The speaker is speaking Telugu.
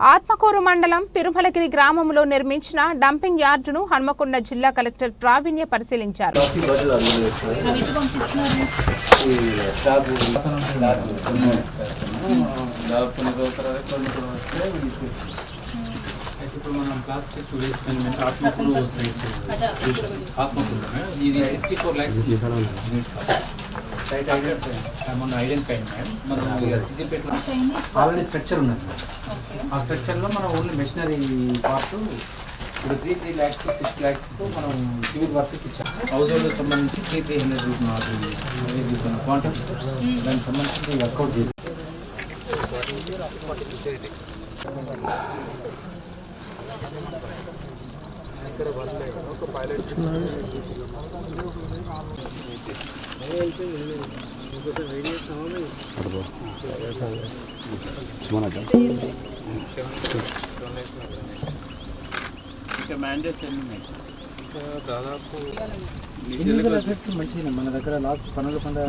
ఆత్మకూరు మండలం తిరుమలగిరి గ్రామంలో నిర్మించిన డంపింగ్ యార్డును హన్మకొండ జిల్లా కలెక్టర్ ప్రావీణ్య పరిశీలించారు. ఇప్పుడు మనం plastic waste management Atmakur site Atmakur ఇది సిక్స్టీ ఫోర్ ల్యాక్స్ సైట్ మన ఐడెంటిఫై మేడం మనం ఇక సిద్దిపేటలో ఆల్రెడీ స్ట్రక్చర్ ఉన్నది. ఆ స్ట్రక్చర్లో మనం ఓన్లీ మెషినరీ పార్ట్ ఇప్పుడు three three lakhs six lakhs మనం సివిల్ వర్క్ ఇచ్చాం. హౌస్ హోల్డ్ సంబంధించి three three hundred rupee quantum దానికి సంబంధించి వర్కౌట్ చేసి ఇంకా మ్యాండేట్స్ ఎన్ని ఎఫెక్ట్స్ మంచిగా మన దగ్గర లాస్ట్ పనుల పండుగ